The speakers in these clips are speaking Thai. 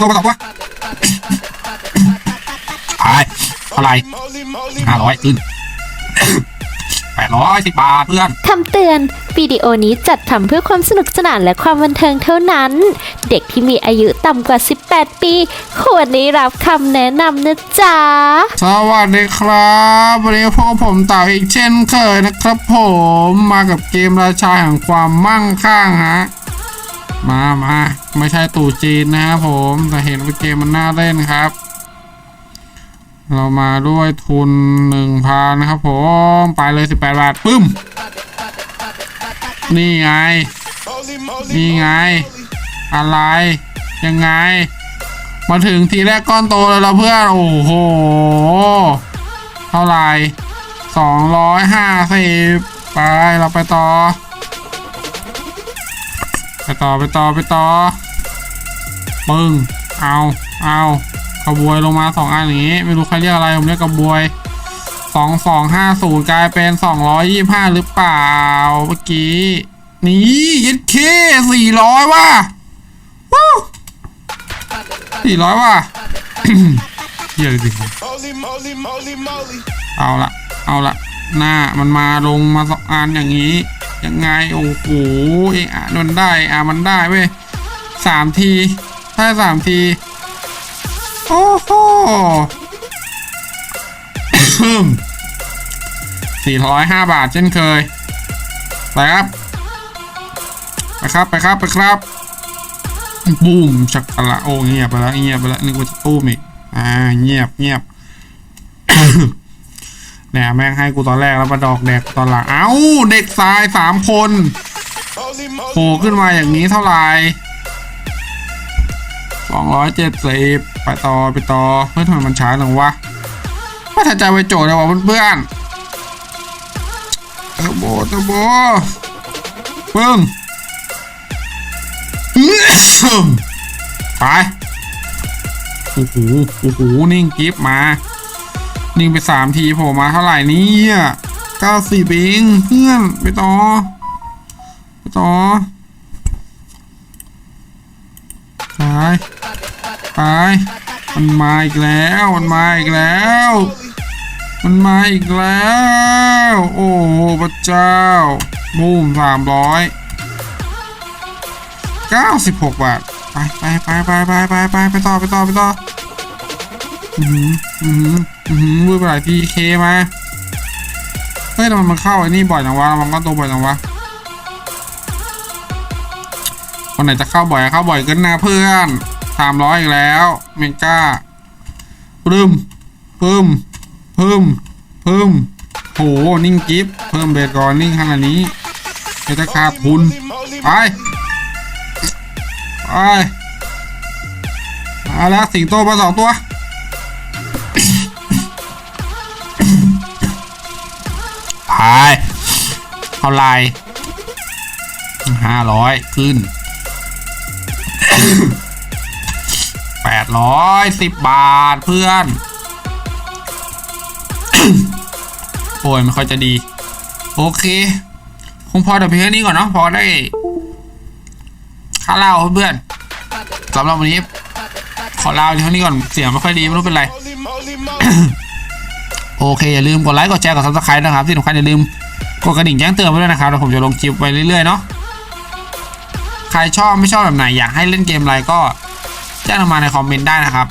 ตัวมาสองตัวไปเท่าไหร่ห้าร้อยขึ้นแปดร้อยสิบบาทเพื่อน คำเตือน วิดีโอนี้จัดทำเพื่อความสนุกสนานและความบันเทิงเท่านั้น เด็กที่มีอายุต่ำกว่า 18 ปี ควรได้รับคำแนะนำนะจ๊ะ สวัสดีครับ วันนี้พวกผมเต่าอีกเช่นเคยนะครับผม มากับเกมราชาแห่งความมั่งคั่งฮะ มามาไม่ใช่ตู่จีนนะครับผม แต่เห็นว่าเกมมันน่าเล่นครับ เรามาด้วยทุนหนึ่งพันนะครับผม ไปเลยสิบแปดบาทปึ้ม นี่ไง นี่ไง อะไร ยังไง มาถึงทีแรกก้อนโตเลยเราเพื่อน โอ้โห เท่าไหร่สองร้อยห้าสิบไป เราไปต่อ ไปต่อไปต่อไปต่อปึ้งเอาเอากระบวยลงมาสองอันอย่างนี้ ไม่รู้ใครเรียกอะไรผมเรียกกระบวยสองสองห้าศูนย์กลายเป็นสองร้อยยี่ห้าหรือเปล่าเมื่อกี้นี่ยัดเคสี่ร้อยว่ะวู้สี่ร้อยว่ะเฮียเลยสิครับ Holy moly, moly, moly. เอาละเอาละหน้ามันมาลงมาสองอันอย่างนี้ ยังไง โอ้โหเอะอะมันได้อะมันได้เว้ยสามทีได้สามที โอ้โหสี่ร้อยห้าบาทเช่นเคย ไปครับ ไปครับ ไปครับ ไปครับ บูมชักกะละโอ้เงียบไปแล้วเงียบไปแล้วนึกว่าจะตู้มอีกอ่าเงียบเงียบ เนี่ยแม่งให้กูตอนแรกแล้วมาดอกแดกตอนหลัง เอ้า เด็กทรายสามคนโผล่ขึ้นมาอย่างนี้เท่าไหร่สองร้อยเจ็ดสิบไปต่อไปต่อเฮ้ยทำไมมันช้าจังวะไม่ทันใจไปโจทย์เลยวะเพื่อนๆเทอร์โบเทอร์โบปึ้งไปโอ้โหโอ้โหนิ่งกิฟมา นิ่งไปสามทีโผล่มาเท่าไหร่นี่ยเก้าสิบเองเพื่อนไปต่อ ไปต่อไปไปมันมาอีกแล้ว มันมาอีกแล้ว มันมาอีกแล้ว โอ้โหพระเจ้าบูมสามร้อยเก้าสิบหกบาท ไปไปไปไปไปไปไปไปต่อไปต่อไปต่อ อือหืออือหืออือหือมือปหลายทีเคมา เฮ้ยทำไมมันเข้าไอ้นี่บ่อยจังวะมันก็ตัวบ่อยจังวะคนไหนจะเข้าบ่อยเข้าบ่อยขึ้นนะเพื่อนสามร้อยอีกแล้วเมก้าปึ้มปึ้มปึ้มปึ้มโหนิ่งกิฟเพิ่มเบสก่อนนิ่งขนาดนี้เดี๋ยวจะขาทุนไปไปมาแล้วสิงโตมาสองตัว เท่าไหรห้าร้อยขึ้นแปดร้อยสิบบาทเพื่อน โอ้ยไม่ค่อยจะดี โอเคคงพอแต่เพียงแค่นี้ก่อนเนาะพอได้ค่าเหล้าเพื่อนสำหรับวันนี้ ขอลาเท่านี้ก่อนเสียงไม่ค่อยดีไม่รู้เป็นไร Holy moly, moly. โอเคอย่าลืมกดไลค์กดแชร์กดซับสไครต์นะครับที่สำคัญอย่าลืมกดกระดิ่งแจ้งเตือนไว้ด้วยนะครับแล้วผมจะลงคลิปไปเรื่อยๆเนาะใครชอบไม่ชอบแบบไหนอยากให้เล่นเกมอะไรก็แจ้งมาในคอมเมนต์ได้นะครับ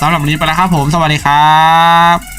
สำหรับวันนี้ไปแล้วครับผมสวัสดีครับ